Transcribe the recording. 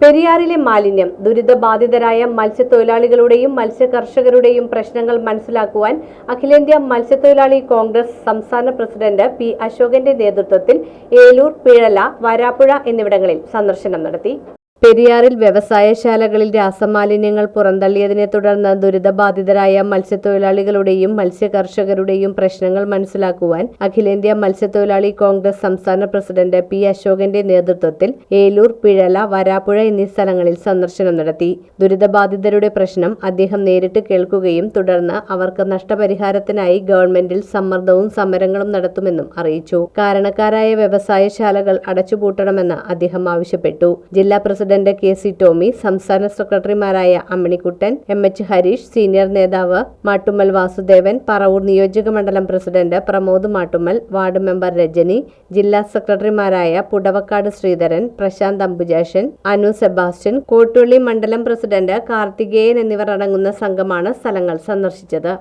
പെരിയാറിലെ മാലിന്യം ദുരിതബാധിതരായ മത്സ്യത്തൊഴിലാളികളുടെയും മത്സ്യകർഷകരുടെയും പ്രശ്നങ്ങൾ മനസ്സിലാക്കുവാൻ അഖിലേന്ത്യാ മത്സ്യത്തൊഴിലാളി കോൺഗ്രസ് സംസ്ഥാന പ്രസിഡന്റ് പി അശോകന്റെ നേതൃത്വത്തിൽ ഏലൂർ പിഴല വരാപ്പുഴ എന്നിവിടങ്ങളിൽ സന്ദർശനം നടത്തി. പെരിയാറിൽ വ്യവസായശാലകളിൽ രാസമാലിന്യങ്ങൾ പുറന്തള്ളിയതിനെ തുടർന്ന് ദുരിതബാധിതരായ മത്സ്യത്തൊഴിലാളികളുടെയും മത്സ്യകർഷകരുടെയും പ്രശ്നങ്ങൾ മനസ്സിലാക്കുവാൻ അഖിലേന്ത്യാ മത്സ്യത്തൊഴിലാളി കോൺഗ്രസ് സംസ്ഥാന പ്രസിഡന്റ് പി അശോകന്റെ നേതൃത്വത്തിൽ ഏലൂർ പിഴല വരാപ്പുഴ എന്നീ സ്ഥലങ്ങളിൽ സന്ദർശനം നടത്തി. ദുരിതബാധിതരുടെ പ്രശ്നം അദ്ദേഹം നേരിട്ട് കേൾക്കുകയും തുടർന്ന് അവർക്ക് നഷ്ടപരിഹാരത്തിനായി ഗവൺമെന്റിൽ സമ്മർദ്ദവും സമരങ്ങളും നടത്തുമെന്നും അറിയിച്ചു. കാരണക്കാരായ വ്യവസായശാലകൾ അടച്ചുപൂട്ടണമെന്ന് അദ്ദേഹം ആവശ്യപ്പെട്ടു. ജില്ലാ പ്രസിഡന്റ് കെ സി ടോമി സംസ്ഥാന സെക്രട്ടറിമാരായ Amminikuttan M H Harish senior നേതാവ് മാട്ടുമ്മൽ വാസുദേവൻ പറവൂർ നിയോജക മണ്ഡലം president Pramod Mattummal ward member Rajani ജില്ലാ സെക്രട്ടറിമാരായ പുടവക്കാട് ശ്രീധരൻ പ്രശാന്ത് അംബുജാഷൻ അനു സെബാസ്റ്റ്യൻ കോട്ടുള്ളി മണ്ഡലം പ്രസിഡന്റ് കാർത്തികേയൻ എന്നിവർ അടങ്ങുന്ന സംഘമാണ് സ്ഥലങ്ങൾ സന്ദർശിച്ചത്.